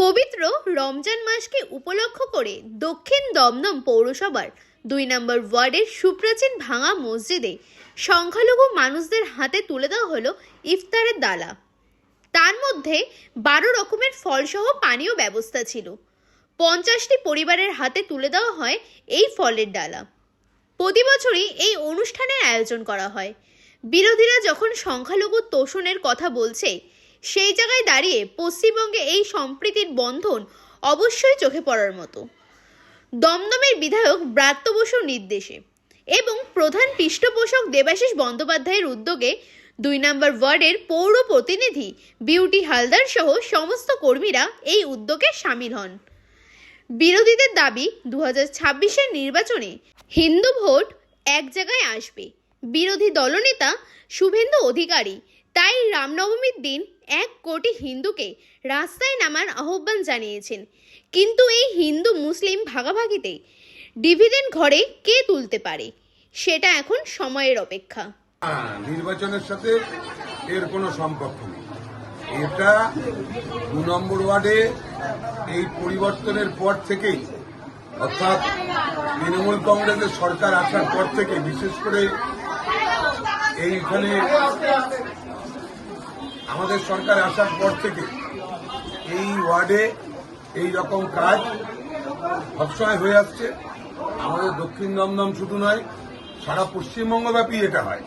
পবিত্র রমজান মাসকে উপলক্ষ করে দক্ষিণ দমদম পৌরসভার দুই নম্বর ওয়ার্ডের সুপ্রাচীন ভাঙা মসজিদে সংখ্যালঘু মানুষদের হাতে তুলে দেওয়া হলো ইফতারের দালা। তার মধ্যে বারো রকমের ফলসহ পানীয় ব্যবস্থা ছিল। পঞ্চাশটি পরিবারের হাতে তুলে দেওয়া হয় এই ফলের ডালা। প্রতি বছরই এই অনুষ্ঠানের আয়োজন করা হয়। বিরোধীরা যখন সংখ্যালঘু তোষণের কথা বলছে সেই জায়গায় দাঁড়িয়ে পশ্চিমবঙ্গে এই সম্প্রীতির বন্ধন অবশ্যই চোখে পড়ার মতো। দমদমের বিধায়ক ব্রাত্য বসুর নির্দেশে এবং প্রধান পৃষ্ঠপোষক দেবাশিস বন্দ্যোপাধ্যায়ের উদ্যোগে দুই নম্বর ওয়ার্ডের পৌর প্রতিনিধি বিউটি হালদার সহ সমস্ত কর্মীরা এই উদ্যোগে সামিল হন। বিরোধীদের দাবি দু হাজার নির্বাচনে হিন্দু ভোট এক জায়গায় আসবে। বিরোধী দলনেতা শুভেন্দু অধিকারী তাই রামনবমীর দিন এক কোটি হিন্দুকে রাস্তায় নামার আহ্বান জানিয়েছেন। কিন্তু এই হিন্দু মুসলিম ভাগাভাগিতে ডিভিডেন্ড ঘরে কে তুলতে পারে? সেটা এখন সময়ের অপেক্ষা। নির্বাচনের সাথে এর কোনো সম্পর্ক নেই। এটা দু নম্বর ওয়ার্ডে এই পরিবর্তনের পর থেকেই, অর্থাৎ তৃণমূল কংগ্রেসের সরকার আসার পর থেকে, বিশেষ করে এইখানে আমাদের সরকার আসার পর থেকে এই ওয়ার্ডে এই রকম কাজ সবসময় হয়ে আসছে। আমাদের দক্ষিণ দমদম শুধু নয়, সারা পশ্চিমবঙ্গব্যাপী এটা হয়।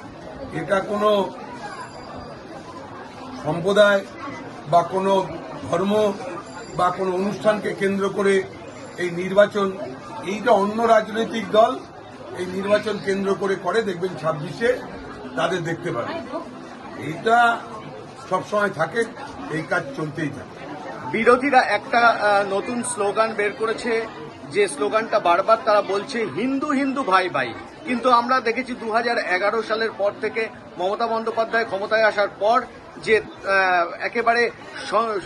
এটা কোনো সম্প্রদায় বা কোনো ধর্ম বা কোনো অনুষ্ঠানকে কেন্দ্র করে এই নির্বাচন, এইটা অন্য রাজনৈতিক দল এই নির্বাচন কেন্দ্র করে করে দেখবেন ছাব্বিশে তাদের দেখতে পাবেন। এইটা সবসময় থাকে, এই কাজ চলতেই থাকে। বিরোধীরা একটা নতুন স্লোগান বের করেছে। যে স্লোগানটা বারবার তারা বলছে, হিন্দু হিন্দু, ভাই ভাই। কিন্তু আমরা দেখেছি দু হাজার এগারো সালের পর থেকে মমতা বন্দ্যোপাধ্যায় ক্ষমতায় আসার পর যে একেবারে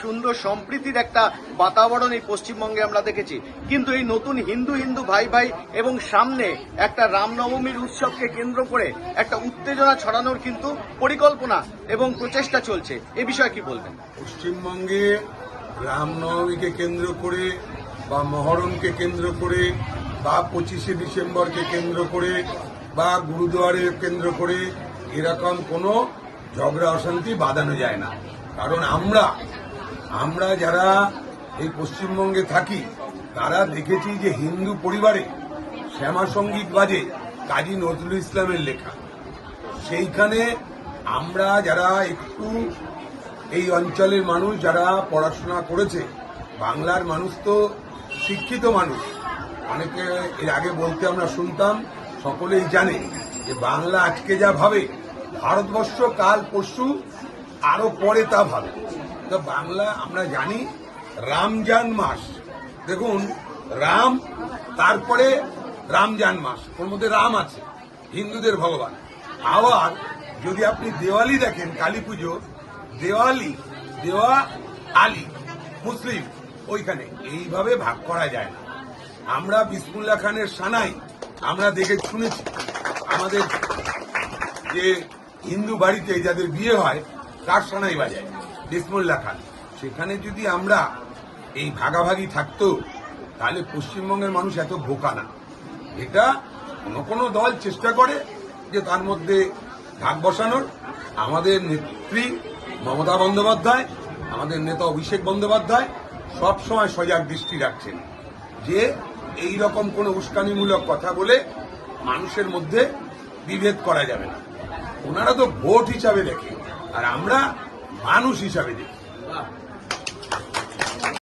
সুন্দর সম্প্রীতির একটা বাতাবরণ এই পশ্চিমবঙ্গে আমরা দেখেছি। কিন্তু এই নতুন হিন্দু হিন্দু ভাই ভাই এবং সামনে একটা রামনবমীর উৎসবকে কেন্দ্র করে একটা উত্তেজনা ছড়ানোর কিন্তু পরিকল্পনা এবং প্রচেষ্টা চলছে। এ বিষয়ে কি বলবেন? পশ্চিমবঙ্গে রামনবমীকে কেন্দ্র করে বা মহরমকে কেন্দ্র করে বা পঁচিশে ডিসেম্বরকে কেন্দ্র করে বা গুরুদুয়ারে কেন্দ্র করে এরকম কোনো ঝগড়া, অশান্তি বাঁধানো যায় না। কারণ আমরা আমরা যারা এই পশ্চিমবঙ্গে থাকি, তারা দেখেছি যে হিন্দু পরিবারে শ্যামা সংগীত বাজে কাজী নজরুল ইসলামের লেখা। সেইখানে আমরা যারা একটু এই অঞ্চলের মানুষ, যারা পড়াশোনা করেছে, বাংলার মানুষ তো শিক্ষিত মানুষ। অনেকে এর আগে বলতে আমরা শুনতাম, সকলেই জানে যে বাংলা আজকে যা ভাবে ভারতবর্ষ কাল পরশু, আরও পরে তা ভাবে। তো বাংলা আমরা জানি, রামজান মাস। দেখুন, রাম, তারপরে রামজান মাস। ওর মধ্যে রাম আছে, হিন্দুদের ভগবান। আবার যদি আপনি দেওয়ালি দেখেন, কালী পুজো, দেওয়ালি, দেওয়া আলী, মুসলিম, ওইখানে। এইভাবে ভাগ করা যায় না। আমরা বিসমুল্লাহ খানের সানাই, আমরা দেখে শুনেছি। আমাদের যে হিন্দু বাড়িতে যাদের বিয়ে হয়, তার সানাই বাজায়, বিসমুল্লাহ খান। সেখানে যদি আমরা এই ভাগাভাগি থাকতো, তাহলে পশ্চিমবঙ্গের মানুষ এত বোকা না। এটা কোনো কোনো দল চেষ্টা করে যে তার মধ্যে ভাগ বসানোর। আমাদের নেত্রী মমতা বন্দ্যোপাধ্যায়, আমাদের নেতা অভিষেক বন্দ্যোপাধ্যায় সবসময় সজাগ দৃষ্টি রাখছেন যে এই রকম কোনো উস্কানিমূলক কথা বলে মানুষের মধ্যে বিভেদ করা যাবে না। ওনারা তো ভোট হিসাবে দেখে আর আমরা মানুষ হিসাবে দেখি।